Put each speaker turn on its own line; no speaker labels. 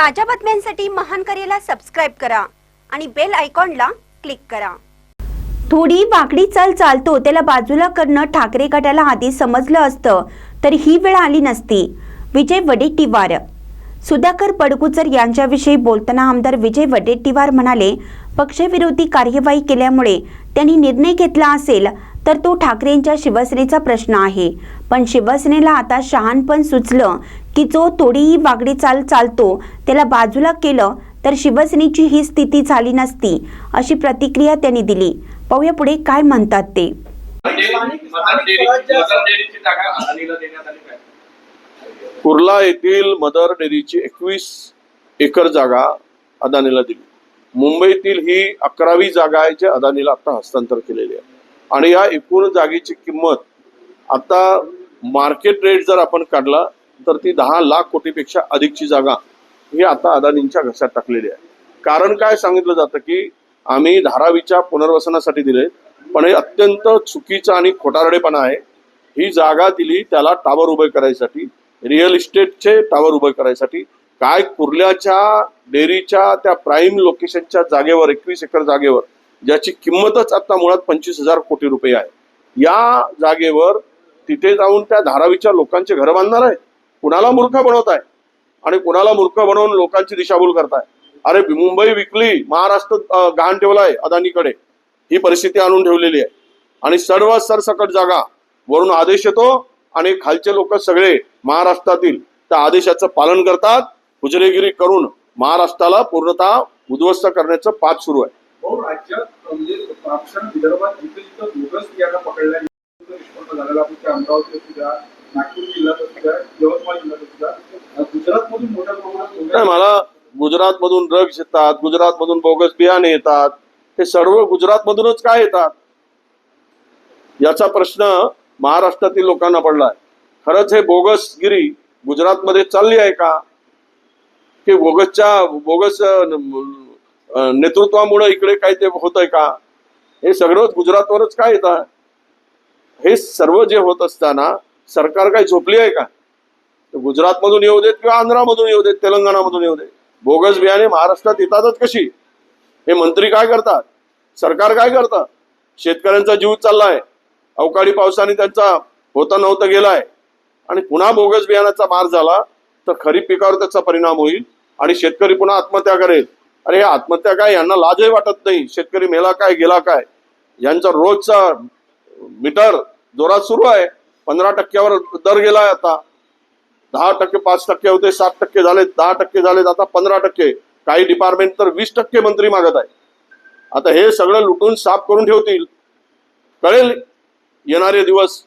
ताज्या बातम्यांसाठी महान करेला सबस्क्राईब करा आणि बेल आयकॉनला क्लिक करा. थोडी वाकडी चाल चालतो त्याला बाजूला करणं ठाकरे गटाला आधी समजलं असतं तर ही वेळ आली नसती. विजय वडेट्टीवार. सुधाकर पडकुचर यांच्याविषयी बोलताना आमदार विजय वडेट्टीवार म्हणाले पक्षविरोधी कार्यवाही केल्यामुळे त्यांनी निर्णय घेतला असेल तर तो ठाकरेंच्या शिवसेनेचा प्रश्न आहे. पण शिवसेनेला आता शहाणपण सुचलं की जो थोडीही वागडी चाल चालतो त्याला बाजूला केलं तर शिवसेनेची ही स्थिती झाली नसती अशी प्रतिक्रिया त्यांनी दिली. पाहूया पुढे काय म्हणतात ते.
मदर
कुर्ला येथील मदर डेअरीची एकवीस एकर जागा अदानीला दिली. मुंबईतील ही अकरावी जागा आहे जी अदानीला आता हस्तांतर केलेली आहे. आणि या एकूण जागेची किंमत आता मार्केट रेट जर आपण काढला तर ती दहा लाख कोटीपेक्षा अधिकची जागा ही आता अदानींच्या घशात टाकलेली आहे. कारण काय सांगितलं जातं की आम्ही धारावीच्या पुनर्वसनासाठी दिले पण हे अत्यंत चुकीचं आणि खोटारडेपणा आहे. ही जागा दिली त्याला टावर उभे करायसाठी रिअल इस्टेटचे टावर उभे करायसाठी. काय कुर्ल्याच्या डेअरीच्या त्या प्राईम लोकेशनच्या जागेवर एकवीस एकर जागेवर ज्याची किंमतच आता मुळात पंचवीस हजार कोटी रुपये आहे. या जागेवर तिथे जाऊन त्या धारावीच्या लोकांचे घर बांधणार आहे. कुणाला मूर्ख बनवत आहे? आणि कुणाला मूर्ख बनवून लोकांची दिशाभूल करताय? अरे मुंबई विकली महाराष्ट्र गहाण गहाण ठेवलाय अदानीकडे. ही परिस्थिती आणून ठेवलेली आहे. आणि सर्व सरसकट जागा वरून आदेश येतो आणि खालचे लोक सगळे महाराष्ट्रातील त्या आदेशाचं पालन करतात. हुजरेगिरी करून महाराष्ट्राला पूर्णतः उद्ध्वस्त करण्याचं पाच सुरू आहे.
भाऊ राज्यात म्हणजे ऑप्शन विदर्भात जिथे जिथं बोगस बियाणा पकडल्या गेलं, निष्पन्न झालेला आपण त्या अमरावती असू द्या नागपूर जिल्ह्यात असू द्या यवतमाळ जिल्ह्यात असू द्या गुजरातमधून मोठ्या प्रमाणात
नाही
बोगस
मला गुजरातमधून ड्रग्ज येतात गुजरातमधून बोगस बियाणे येतात हे सर्व गुजरातमधूनच काय येतात? याचा प्रश्न महाराष्ट्रातील लोकांना पडलाय. खरंच हे बोगसगिरी गुजरातमध्ये चालली आहे का? की बोगसच्या बोगस नेतृत्वामुळे इकडे काय ते होत आहे का? हे सगळं गुजरातवरच काय येत? हे सर्व जे होत असताना सरकार काय झोपली आहे का? गुजरातमधून येऊ देत किंवा आंध्रामधून येऊ देत तेलंगणामधून येऊ देत? बोगस बियाणे महाराष्ट्रात येतातच कशी? हे मंत्री काय करतात? सरकार काय करतात शेतकऱ्यांचा जीव चाललाय. अवकाळी पावसाने त्यांचा होता नव्हता गेलाय. आणि पुन्हा बोगस बियाण्याचा मार झाला तर खरीप पिकावर त्याचा परिणाम होईल आणि शेतकरी पुन्हा आत्महत्या करेल. अरे हे आत्महत्या काय यांना लाजही वाटत नाही? शेतकरी मेला काय गेला काय? यांचा रोजचा मीटर जोरात सुरू आहे. पंधरा टक्क्यावर दर गेलाय आता. दहा टक्के पाच टक्के होते सात टक्के झाले दहा टक्के झालेत आता पंधरा टक्के. काही डिपार्टमेंट तर वीस टक्के मंत्री मागत आहे. आता हे सगळं लुटून साफ करून ठेवतील. कळेल येणारे दिवस.